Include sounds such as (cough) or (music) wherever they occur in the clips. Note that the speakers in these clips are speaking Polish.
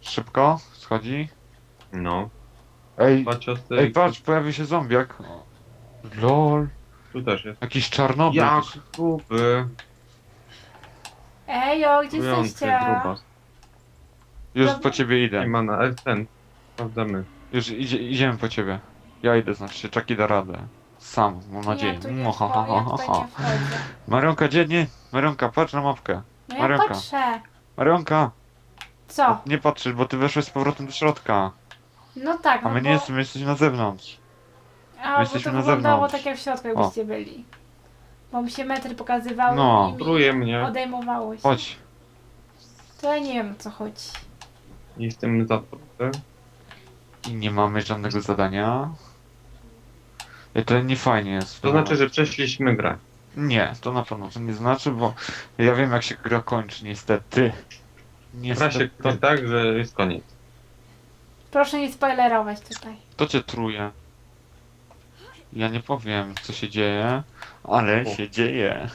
Szybko, schodzi. No. Ej, Dwa ciosy. ej, patrz, pojawił się zombiak. Lol, Tu też jest. jakiś czarnobyl. Jak gruby. Ejo, gdzie jesteście? Już po ciebie Nie idę. ma na ten. Sprawdzamy. Już idzie, idziemy po ciebie. Ja idę, znaczy się, Czaki da radę. Sam, mam nadzieję. Ja tu nie. Marionka, gdzie nie? Marionka, patrz na mapkę. No ja Marionka. patrzę. Marionka, Co? nie patrzysz, bo ty weszłeś z powrotem do środka. No tak, A no my bo... nie jesteśmy, jesteśmy na zewnątrz. A, bo jesteśmy to na wyglądało zewnątrz. tak jak w środku, O. jakbyście byli. Bo mi się metry pokazywały No. i mi Truje mnie. odejmowało się. Chodź. To ja nie wiem o co chodzi. Jestem zatruty. I nie mamy żadnego zadania. I to nie fajnie jest. To znaczy, że przeszliśmy grę. Nie, to na pewno to nie znaczy, bo ja wiem jak się gra kończy, niestety. Gra się Niestety. kończy tak, że jest koniec. Proszę nie spoilerować tutaj. To cię truje. Ja nie powiem, co się dzieje, ale O. się dzieje.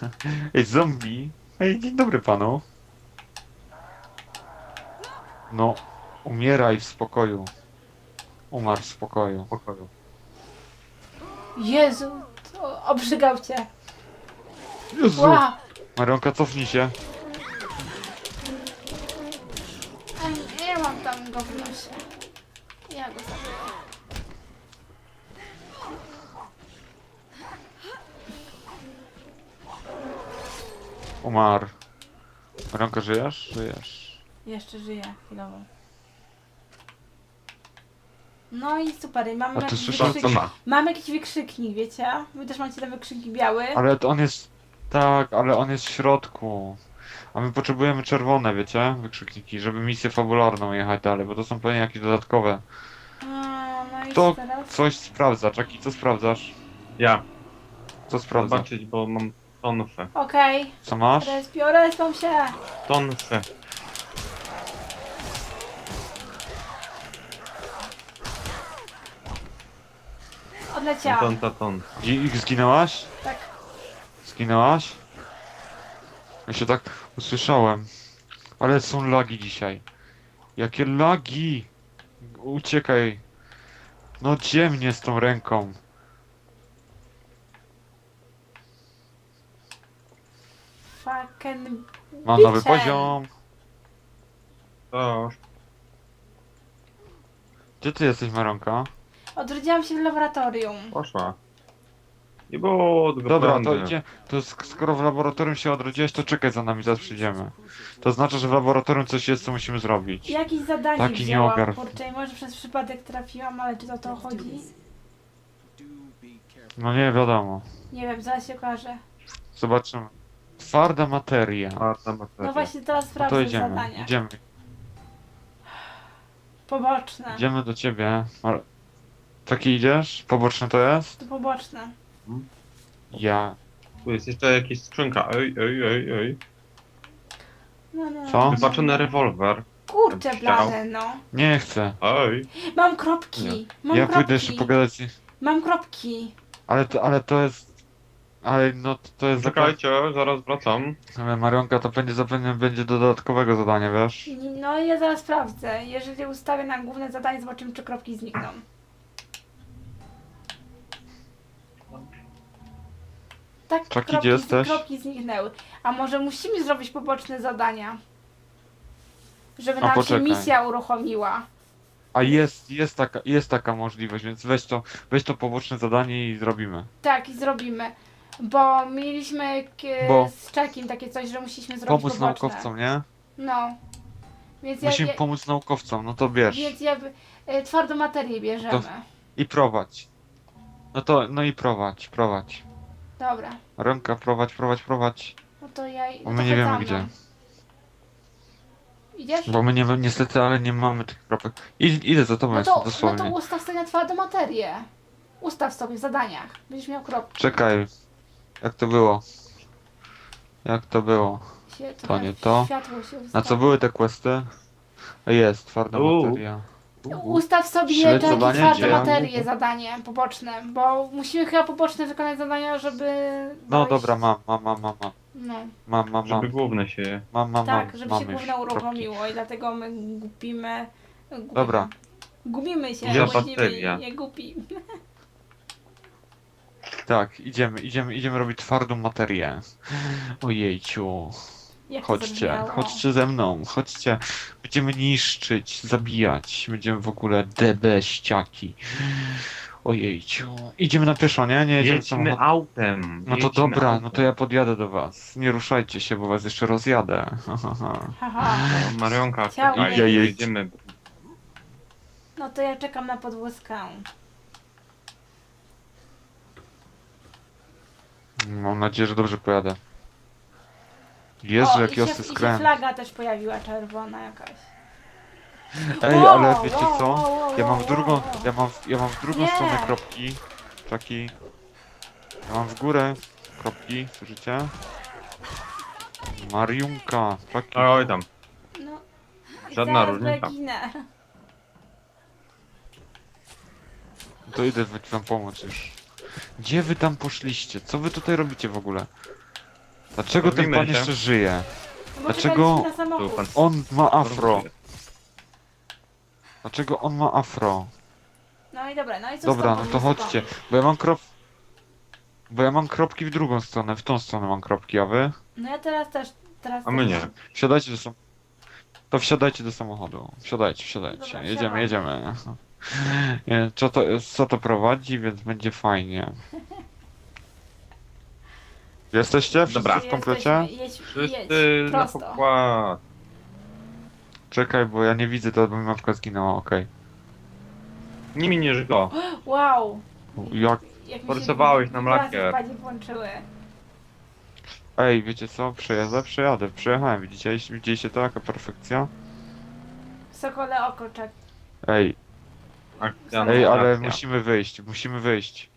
Ej, zombie. Ej, dzień dobry panu. No, umieraj w spokoju. Umarł w spokoju. W pokoju. Jezu, to obrzygał cię. Jezu! Ła! Marionka, cofnij się. Ej, Nie mam tam go w nosie. Ja go zabiję. Umarł. Marionka, żyjesz? Żyjesz. Jeszcze żyję chwilowo. No i super, i mamy A ty jakiś wykrzyknik. ma? Mam jakiś wykrzyknik, wiecie? Wy też macie ten wykrzyknik biały. Ale to on jest... Tak, ale on jest w środku. A my potrzebujemy czerwone, wiecie? Wykrzykniki, żeby misję fabularną jechać dalej, bo to są pewnie jakieś dodatkowe. A, no i To teraz? coś sprawdza. Czaki, co sprawdzasz? Ja. Co sprawdzasz? Zobaczyć, bo mam tonfę. Okej, Co masz? respią się. Tonfę. Odleciałam. Ton, ta, ton. I ich zginęłaś? Tak. Zginęłaś? Ja się tak usłyszałem. Ale są lagi dzisiaj. Jakie lagi! Uciekaj. No ciemnie z tą ręką. Fucking Mam nowy poziom. To Gdzie ty jesteś, Maronka? Odrodziłam się w laboratorium. poszła. Nie było Dobra, to idzie. To sk- skoro w laboratorium się odrodziłeś, to czekaj za nami, zaraz przyjdziemy. To znaczy, że w laboratorium coś jest, co musimy zrobić. Jakieś zadanie Taki wzięłam, nieogar. kurczę, i może przez przypadek trafiłam, ale czy to o to chodzi? No nie wiadomo. Nie wiem, zaraz się okaże. Zobaczymy. Twarda materia. Twarda materia. No właśnie teraz No to sprawdzę idziemy, zadania. idziemy, Poboczne. idziemy do ciebie. Mar- Taki idziesz? Poboczne to jest? To poboczne. Ja. Tu jest jeszcze jakaś skrzynka. Ej, ej, ej, ej. No, no. Co? Wybaczony rewolwer. Kurczę, blade, no. Nie chcę. Ej. Mam kropki. Mam ja kropki. pójdę jeszcze pogadać. z- Mam kropki. Ale to, ale to jest. Ale no to- to jest. Czekajcie, zaraz wracam. Ale Marionka to będzie zapewne będzie dodatkowego zadania, wiesz? No i ja zaraz sprawdzę. Jeżeli ustawię na główne zadanie, zobaczymy, czy kropki znikną. Tak, Czaki, kropki, gdzie jesteś? kropki zniknęły. A może musimy zrobić poboczne zadania? Żeby A nam poczekaj. się misja uruchomiła. A jest, jest taka, jest taka możliwość, więc weź to, weź to poboczne zadanie i zrobimy. Tak, i zrobimy. Bo mieliśmy k- Bo- z Czekim takie coś, że musieliśmy zrobić Pomóc poboczne. naukowcom, nie? No. Więc ja, Musimy ja, pomóc naukowcom, no to bierz. więc ja by- y, twardą materię bierzemy. I prowadź. No to, no i prowadź, prowadź. Dobra. Ręka, prowadź, prowadź, prowadź. No to ja. Bo no my to nie wiemy gdzie. Idziesz? Bo my nie, niestety, ale nie mamy tych kropek. I, idę za tobą, No jestem to, no dosłownie. to ustaw sobie na twardą materię. Ustaw sobie w zadaniach. Będziesz miał kropki. Czekaj. Jak to było? Jak to było? Się, To nie to. Światło się Na co ustawi. były te questy? Jest, twarda U. materia. Ustaw sobie takie zadanie, twarde gdzie? materie, zadanie poboczne, bo musimy chyba poboczne wykonać zadania, żeby... No dojść- dobra, mam, mam, mam, mam, mam, No, mam, mam, Żeby mam, główne się je. mam, mam, tak, mam, żeby mam się już główne kropki. uruchomiło i dlatego my gupimy... gupimy. Dobra. Gubimy się, Gdzie bądźmy bateria? nie gupi. Tak, idziemy, idziemy, idziemy robić twardą materię. Ojejciu. Jak Chodźcie, chodźcie ze mną, chodźcie. Będziemy niszczyć, zabijać. Będziemy w ogóle debeściaki. Ojejciu. Idziemy na pieszo, nie? Nie jedziemy Jedźmy samochodem. autem. No to jedźmy dobra, autem. no to ja podjadę do was. Nie ruszajcie się, bo was jeszcze rozjadę. Ha, ha, ha. Haha. No, Marionka, Chciałbym. czekaj, Ja jedź. jedziemy. No to ja czekam na podwózkę. Mam nadzieję, że dobrze pojadę. Jezu, o, jaki i się, i się skręt. flaga też pojawiła czerwona jakaś. Ej, Wow, ale wiecie wow, co? Ja mam w drugą, ja mam, w- ja mam w drugą Nie. stronę kropki. Czaki. Ja mam w górę kropki, słyszycie? Mariunka, czaki. Oj tam. No. i Żadna zaraz różnica. zaginę. To idę wy- wam pomóc już. Gdzie wy tam poszliście? Co wy tutaj robicie w ogóle? Dlaczego ten pan się. jeszcze żyje? No Dlaczego- czekaliśmy na samochód. Tu pan- On ma afro. Dlaczego on ma afro? No i dobra, no i co z Dobra, tą no to chodźcie. Bo ja mam krop... Bo ja mam kropki w drugą stronę, w tą stronę mam kropki, a wy? No ja teraz też, teraz A my też. nie. Wsiadajcie do sam... To wsiadajcie do samochodu. Wsiadajcie, wsiadajcie. Dobra, jedziemy, wsiadam. jedziemy. (laughs) Nie, co to, co to prowadzi, więc będzie fajnie. (laughs) Jesteście? Wszyscy Dobra. w komplecie? Jesteśmy, jedź, Wszyscy jedź, na prosto. pokład. Czekaj, bo ja nie widzę, to by mi mapka zginęła, okej. Nie miniesz go. Wow. Jak... Jak mi się Forcowałeś nam lakier. Włączyły. Ej, wiecie co? Przejadę, przejadę. Przejechałem, widzicie? Widzieliście to, jaka perfekcja? Sokole oko czek. Ej, Akcja, ej, ale akcja. musimy wyjść, musimy wyjść.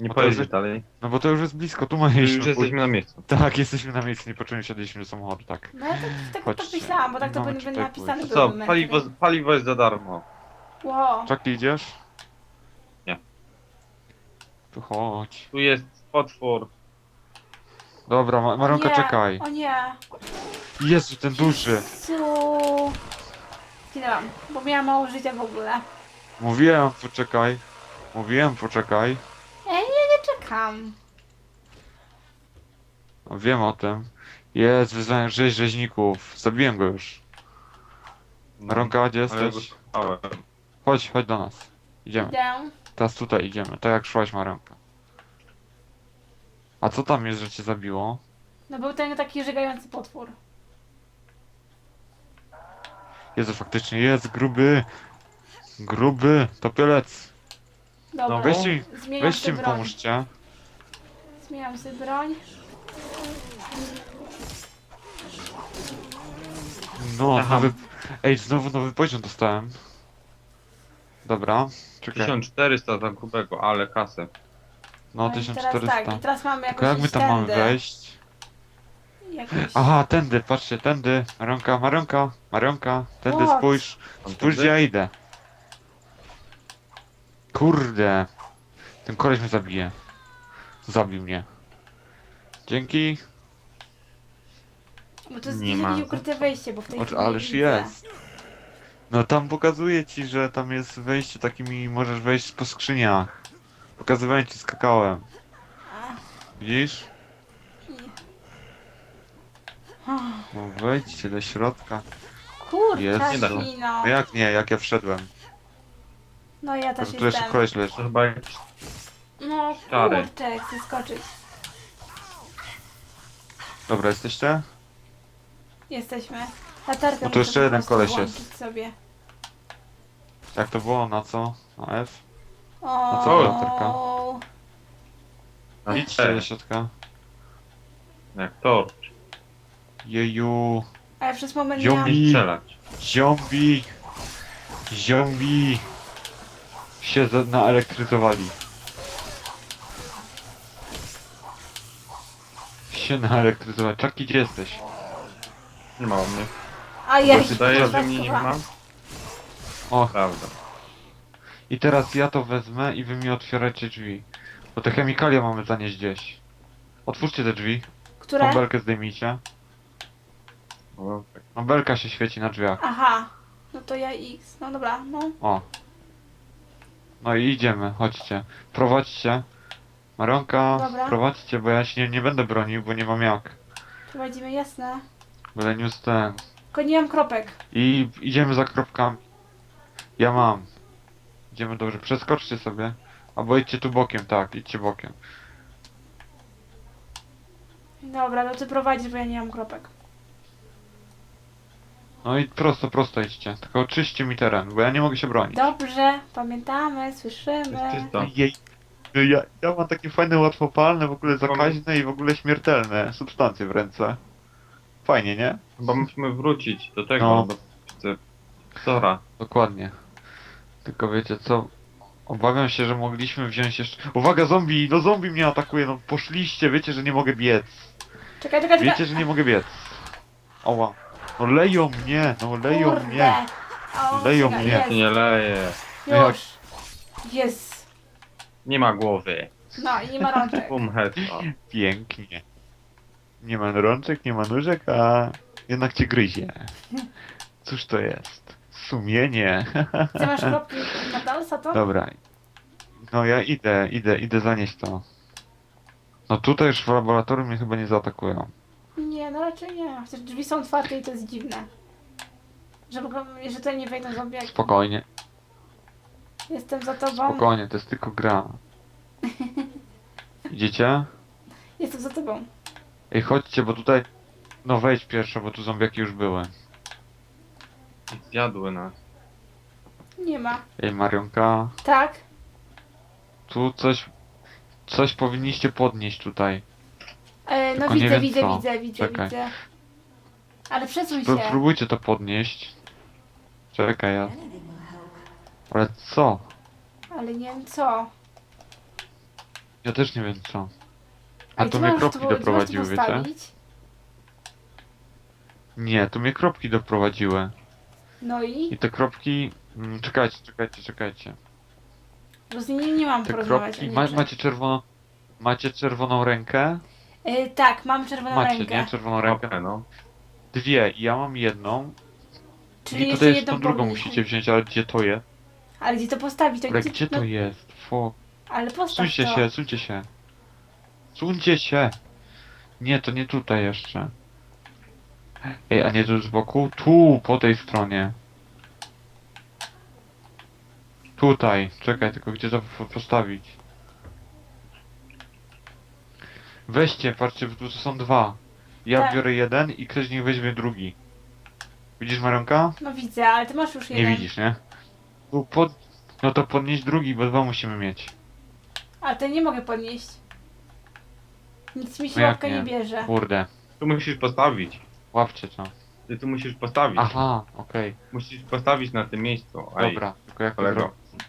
Nie bo to pojedziesz jest- dalej. No bo to już jest blisko, tu ma Już mieliśmy jesteśmy na miejscu. Tak, jesteśmy na miejscu, nie poczułem siadliśmy do samochodu, tak. No ja tak, tak, tak Chodźcie. myślałam, bo tak to powinno być tutaj napisane pójść. Co, paliwo, paliwo jest za darmo. Wow. Czaki idziesz? Nie. Tu chodź. Tu jest potwór. Dobra, Ma Maronka, O nie, czekaj. O nie. Jezu, ten duży. Su. Zginęłam, bo miałam mało życia w ogóle. Mówiłem, poczekaj. Mówiłem, poczekaj. No, wiem o tym. Jest, wyzwanie rzeź rzeźników. Zabiłem go już. No, Maronka, gdzie ale jesteś? słuchałem. Chodź, chodź do nas. Idziemy. Idę. Teraz tutaj idziemy, tak jak szłaś Maronka. A co tam jest, że cię zabiło? No był ten taki żygający potwór. Jezu, faktycznie jest, gruby. Gruby, topielec. Dobra. Weźcie, Zmieniam weźcie mi broń. pomóżcie. Zmieniam sobie broń. No, Aha. nowy... Ej, znowu nowy poziom dostałem. Dobra, czekaj. 1400 za grubego, ale kasę. No, i teraz 1400. tak, i teraz mamy jakoś Tylko jak my iść tam mamy tędy. wejść? Jakoś... Aha, tędy, patrzcie, tędy. Marionka, Marionka, Marionka, tędy What? spójrz. Tam Spójrz gdzie ja idę. Kurde. Ten koleś mnie zabije. Zabił mnie. Dzięki. Bo to jest Nie nie ma. ukryte wejście, bo w tej chwili nie ależ widzę. jest. No tam pokazuje ci, że tam jest wejście takimi, możesz wejść po skrzyniach. Pokazywałem ci, skakałem. Widzisz? No wejdźcie do środka. Kurczę, Jest. Nie da się. świno. No jak nie, jak ja wszedłem. No ja też Tu jeszcze jestem. koleś leży. To chyba jakiś... No Czary. kurczę, chcę skoczyć. Dobra, jesteście? Jesteśmy. Latarkę No to muszę jeszcze po jeden prostu koleś włączyć jest. sobie. Jak to było? Na co? Na F? O, co latarka? Na Idźcie do C, środka. jak tor. Jeju. Ale przez moment Ziom- miałam... Nie strzelać. Zombie. Zombie. Się za- naelektryzowali. Się naelektryzowali. Czaki, gdzie jesteś? Nie ma u mnie. A ja Bo się Wydaje, że mnie nie ma. O, Prawda. i teraz ja to wezmę i wy mi otwieracie drzwi. Bo te chemikalia mamy zanieść gdzieś. Otwórzcie te drzwi. Które? Tą belkę zdejmijcie. No, tak. No belka się świeci na drzwiach. Aha. No to ja X. No dobra, no. O. No i idziemy, chodźcie. Prowadźcie. Maronka, Dobra. prowadźcie, bo ja się nie, nie będę bronił, bo nie mam jak. Prowadzimy, jasne. Będę niósł ten. Tylko nie mam kropek. I idziemy za kropkami. Ja mam. Idziemy dobrze, przeskoczcie sobie. Albo idźcie tu bokiem, tak, idźcie bokiem. Dobra, no ty prowadzisz, bo ja nie mam kropek. No i prosto, prosto idźcie. Tylko oczyście mi teren, bo ja nie mogę się bronić. Dobrze, pamiętamy, słyszymy. Jest czysto. Jej. No Ja, ja mam takie fajne, łatwopalne, w ogóle zakaźne i w ogóle śmiertelne substancje w ręce. Fajnie, nie? Chyba musimy wrócić do tego, No. do Zora. Dokładnie. Tylko wiecie co? Obawiam się, że mogliśmy wziąć jeszcze... Uwaga, zombie! No zombie mnie atakuje, no poszliście, wiecie, że nie mogę biec. Czekaj, czekaj, czekaj. Wiecie, że nie mogę biec. Oła. No leją mnie, no leją Kurde. mnie. O, Leją czekaj, mnie. Jest. Nie leje. Już. Jest. Nie ma głowy. No i nie ma rączek. Headshot. (laughs) Pięknie. Nie ma rączek, nie ma nóżek, a jednak cię gryzie. Cóż to jest? Sumienie. Ty masz (laughs) kropki na dalsa, to? Dobra. No ja idę, idę, idę zanieść to. No tutaj już w laboratorium mnie chyba nie zaatakują. Nie, no raczej nie. Chociaż drzwi są otwarte i to jest dziwne. Że, mogą, że tutaj nie wejdą zombiaki. Spokojnie, Jestem za tobą. spokojnie, to jest tylko gra. Idziecie? Jestem za tobą. Ej, chodźcie, bo tutaj... No wejdź pierwszo, bo tu zombiaki już były. Zjadły nas. Nie ma. Ej, Marionka, Tak? tu coś... Coś powinniście podnieść tutaj. E, no Tylko nie widzę, wiem widzę, co. widzę, widzę, Czekaj. widzę. Ale przesuń się. Spróbujcie to podnieść. Czekaj, ja... Ale co? Ale nie wiem co. Ja też nie wiem co. A Ej, to ty mnie masz kropki tu- ty masz tu doprowadziły, wiecie? postawić? Nie, to mnie kropki doprowadziły. No i? I te kropki... Mm, czekajcie, czekajcie, czekajcie. Bo z nimi nie mam Te porozmawiać. kropki... Ma, macie czerwoną... Macie czerwoną rękę? E, tak, mam czerwoną Macie, rękę. nie? Czerwoną rękę. No. Dwie, i ja mam jedną. Czyli I jeszcze tutaj jeszcze jedną tą drugą powinniśmy- musicie wziąć, ale gdzie to jest? Ale gdzie to postawić? To Ale gdzie, to no, jest? Fu. Ale postaw Suńcie to. się, suńcie się. Suńcie się! Nie, to nie tutaj jeszcze. Ej, a nie tu z boku? Tu, po tej stronie. Tutaj. Czekaj, tylko gdzie to po- postawić? Weźcie, patrzcie, bo tu są dwa. Ja Tak. biorę jeden i ktoś niech weźmie drugi. Widzisz Marionka? No widzę, ale ty masz już Nie jeden. widzisz, nie? Tu pod... No to podnieść drugi, bo dwa musimy mieć. Ale to nie mogę podnieść. Nic mi się No jak łapka nie nie? bierze. Kurde. Tu musisz postawić. Łapcie to. Ty tu musisz postawić. Aha, okej. Musisz postawić na tym miejscu. Ej, Dobra, tylko jak to kolego. zrobić?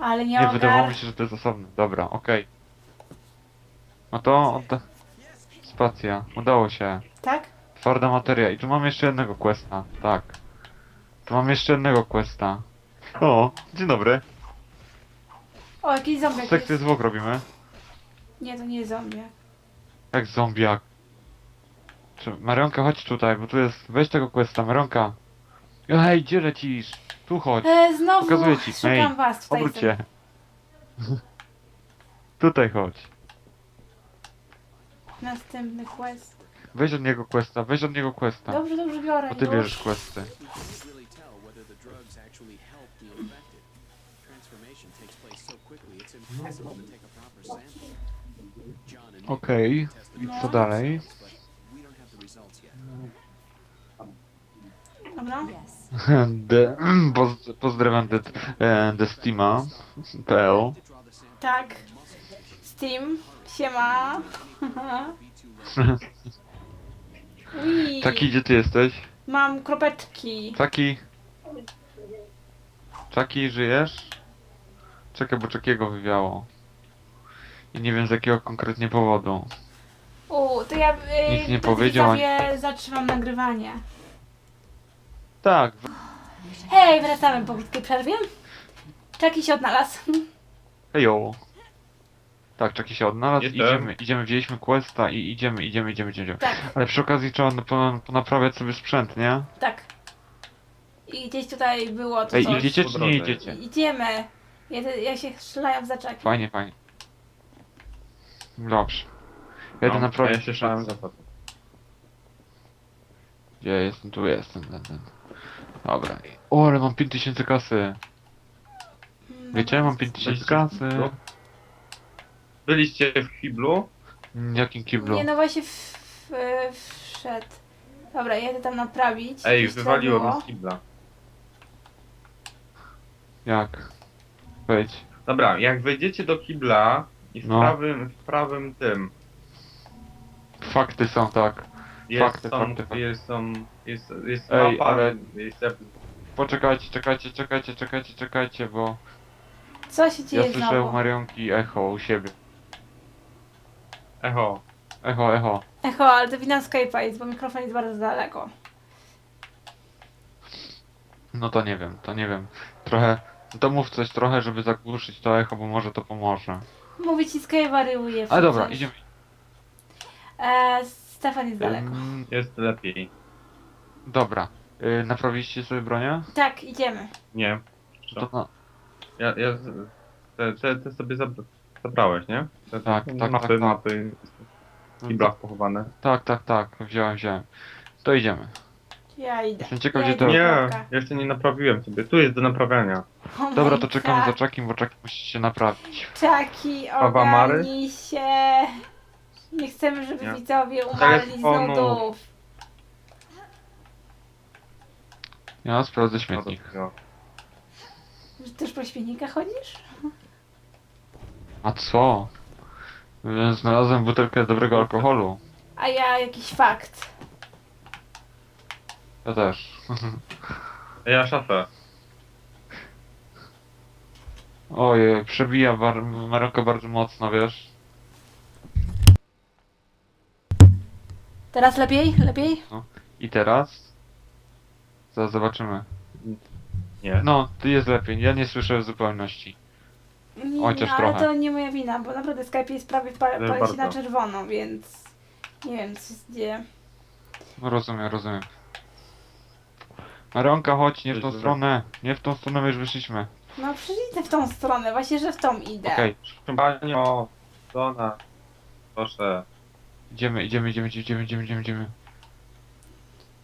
Ale nie Nie, wydawało mi się, że to jest osobny. Dobra, okej. No to odda... Spacja. Udało się. Tak? Twarda materia. I tu mam jeszcze jednego questa. Tak. Tu mam jeszcze jednego questa. O, dzień dobry. O, jakiś zombiak Sekcję jest. zwłok robimy. Nie, to nie jest zombie. Jak zombiak. Czy... Marionka, chodź tutaj, bo tu jest... Weź tego questa, Marionka. Hej, gdzie lecisz? Tu chodź. E, znowu Pokazuję ci. szukam Ej, was tutaj. Obróć się. (laughs) Tutaj chodź. Następny quest. Weź od niego questa, weź od niego questa. Dobrze, dobrze biorę. Bo ty już. bierzesz questy. Okej, tested i co dalej? Dobra. (laughs) De, (clears throat) poz, pozdrawiam de, e, draw the sample Tak. Steam. Siema. Ui. (laughs) Taki, gdzie ty jesteś? Mam kropeczki. Taki? Czaki, żyjesz? Czekaj, bo Czakiego wywiało. I nie wiem z jakiego konkretnie powodu. U, to ja y, Nic nie powiedział, ani- sobie zatrzymam nagrywanie. Tak, w- Hej, wracamy po krótkiej przerwie. Czaki się odnalazł. Hejo. Tak, Czaki się odnalazł, Jestem. idziemy, idziemy, wzięliśmy questa i idziemy, idziemy, idziemy, idziemy. Tak, Ale przy okazji trzeba na- pona- ponaprawiać sobie sprzęt, nie? tak. I gdzieś tutaj było to Ej, coś. idziecie czy nie idziecie? Idziemy. Ja, ja się strzelają za czaki. Fajnie, fajnie. Dobrze. Jedę No, naprawić Ja się sprzęt. szałem za to. Gdzie jestem? Tu jestem. Ten, ten. Dobra. O, ale mam 5000 kasy. Mm, Wiecie, mam 5000 kasy. No. Byliście w Hiblu? Mm, Jakim kiblu? Nie, no właśnie w, w, wszedł. Dobra, jedę tam naprawić. Ej, wywaliło było. mnie z Hibla. Jak? Wejdź. Dobra, jak wejdziecie do Hibla i w No. prawym, w prawym tym Fakty są tak. jest Fakty, są, fakty, fakty. jest są, jest, jest Ej, mapa, ale- jest Poczekajcie, czekajcie, czekajcie, czekajcie, czekajcie, bo Co się dzieje ja słyszę u znowu? Marionki echo u siebie. echo. Echo, echo. Echo, ale to wina Skype'a jest, bo mikrofon jest bardzo daleko. No to nie wiem, to nie wiem. Trochę, to mów coś trochę, żeby zagłuszyć to echo, bo może to pomoże. Mówię ci, Skype wariuje. Ale dobra, idziemy. E, Stefan jest daleko. Jest lepiej. dobra. Y, naprawiliście sobie bronię? Tak, idziemy. Nie. To na... Ja, ja z- te, te, te sobie zab zabrałeś, nie? Te, Tak, te tak, mapy, tak, tak. mapy w Hiblach pochowane. Tak, tak, tak, wziąłem, wziąłem. To idziemy. Ja idę. Jestem ciekaw, ja gdzie to- Nie, jeszcze nie naprawiłem sobie. Tu jest do naprawiania. Oh Dobra, to czekamy za God. Czakim, bo Czaki musi się naprawić. Czaki, Pawa Mary? ogarnij się. Nie chcemy, żeby Nie. widzowie umarli z Telefonu. nudów. Ja sprawdzę śmietnik. no. Że Też po śmietnikach chodzisz? A co? Ja Znalazłem butelkę dobrego alkoholu. A ja jakiś fakt. Ja też. Ja szafę. Ojej, przebija bar- Maroko bardzo mocno, wiesz? Teraz lepiej? Lepiej? I teraz? Zaraz zobaczymy. Nie. No, tu jest lepiej, ja nie słyszę w zupełności. Nie, Chociaż ale trochę. to nie moja wina, bo naprawdę Skype jest prawie pa- pali się na czerwono, więc nie wiem co się dzieje. No rozumiem, rozumiem. Maronka, chodź, nie w tą stronę. Nie w tą stronę, my już wyszliśmy. No przecież idę w tą stronę, właśnie, że w tą idę. Okej, Panią, do nas. Proszę. idziemy, idziemy, idziemy, idziemy, idziemy, idziemy, idziemy.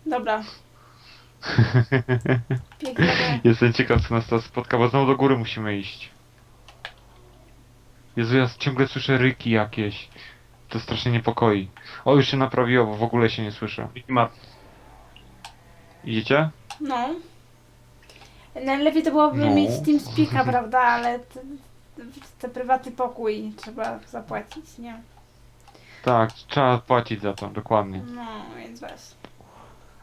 Dobra. (laughs) Pięknego. Jestem ciekaw, co nas teraz spotka, bo znowu do góry musimy iść. Jezu, ja ciągle słyszę ryki jakieś. To strasznie niepokoi. O, już się naprawiło, bo w ogóle się nie słyszę. Mat. No. Idziecie? Najlepiej to byłoby No. mieć TeamSpeaka, prawda, ale te, te prywatny pokój trzeba zapłacić, nie? Tak, trzeba płacić za to, dokładnie. No, więc właśnie.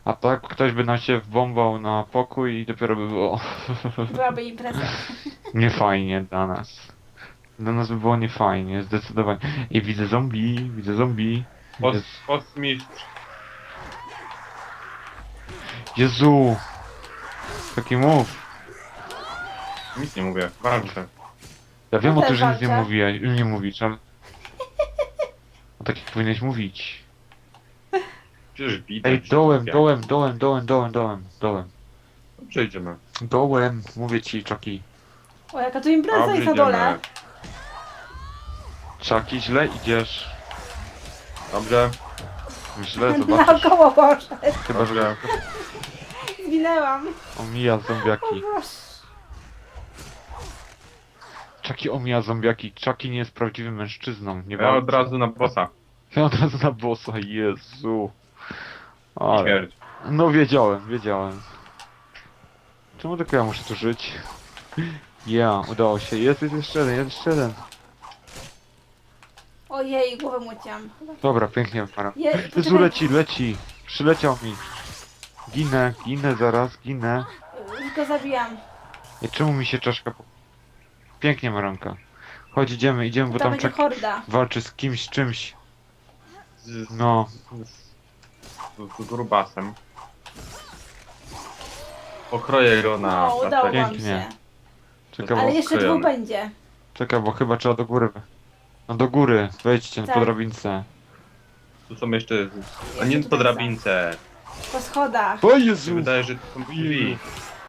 A tak ktoś by nam się wbombał na pokój i dopiero by było (laughs) Byłaby impreza. niefajnie dla nas. Dla nas by było niefajnie, zdecydowanie. I widzę zombie, widzę zombie. Post, Jezu, postmistrz. Jezu! Taki mów. Nic nie mówię. Walczę. Ja wiem No o tym, też że nic nie walczę. mówię, nie mówisz, ale... O tak jak powinieneś mówić. Przecież. Ej, że dołem, dołem, dołem, dołem, dołem, dołem, dołem. Przejdziemy. Dołem, mówię ci, Czaki. O, jaka tu impreza Dobrze, jest na dole. idziemy. Czaki, źle idziesz. Dobrze. Źle zobaczysz. (laughs) Naokoło poszedł. Chyba, że Zginęłam. omija zombiaki. Boże. Czaki omija zombiaki. Czaki nie jest prawdziwym mężczyzną. Nie Ja od razu na bossa. Ja od razu na bossa, Jezu. Ale... Śmierć. No wiedziałem, wiedziałem. Czemu tylko ja muszę tu żyć? Ja, udało się. Jest, jest jeszcze jeden, jest jeszcze jeden. Ojej, głowę muciam. Dobra, pięknie, Mara. Je, Jezu, poczekaj, leci, leci. Przyleciał mi. Ginę, ginę zaraz, ginę. go zabijam. I czemu mi się czaszka... po- Pięknie, Maronka. Chodź, idziemy, idziemy, bo Tam tam będzie czek horda. walczy z kimś, czymś. Z, z, No, z, z, grubasem. Pokroję go na No, udało wam Pięknie. się. Czekaj, Ale jeszcze dwóch będzie. czekaj, bo chyba trzeba do góry. No do góry, wejdźcie Tak. po drabince. Tu są jeszcze... A nie po drabince. Po schodach. O Jezu! wydaje, że to są drzwi.